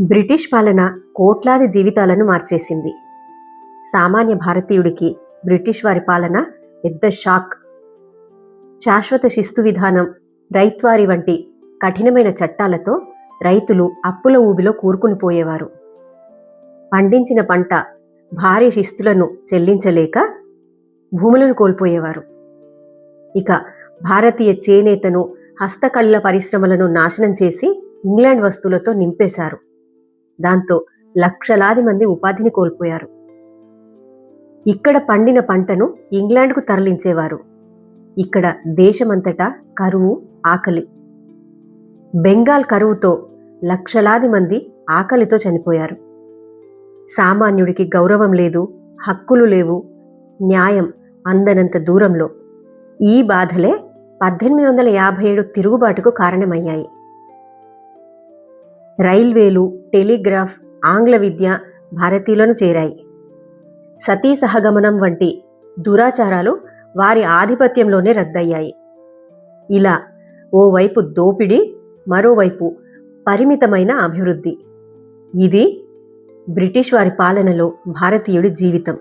British పాలన కోట్లాది జీవితాలను మార్చేసింది. సామాన్య భారతీయుడికి బ్రిటిష్ వారి పాలన పెద్ద షాక్. శాశ్వత శిస్తు విధానం రైత్వారి వంటి కఠినమైన చట్టాలతో రైతులు అప్పుల ఊబిలో కూరుకునిపోయేవారు పండించిన పంట భారీ శిస్తులను చెల్లించలేక భూములను కోల్పోయేవారు. ఇక భారతీయ చేనేతను హస్తకళ్ళ పరిశ్రమలను నాశనం చేసి ఇంగ్లాండ్ వస్తువులతో నింపేశారు. దాంతో లక్షలాది మంది ఉపాధిని కోల్పోయారు. ఇక్కడ పండిన పంటను ఇంగ్లాండ్కు తరలించేవారు. ఇక్కడ దేశమంతటా కరువు ఆకలి. బెంగాల్ కరువుతో లక్షలాది మంది ఆకలితో చనిపోయారు. సామాన్యుడికి గౌరవం లేదు హక్కులు లేవు న్యాయం అందనంత దూరంలో. ఈ బాధలే పద్దెనిమిది వందల యాభై ఏడు తిరుగుబాటుకు కారణమయ్యాయి. రైల్వేలు టెలిగ్రాఫ్ ఆంగ్ల విద్య భారతీయులను చేరాయి. సతీ సహగమనం వంటి దురాచారాలు వారి ఆధిపత్యంలోనే రద్దయ్యాయి. ఇలా ఓవైపు దోపిడీ మరోవైపు పరిమితమైన అభివృద్ధి. ఇది బ్రిటిష్ వారి పాలనలో భారతీయుడి జీవితం.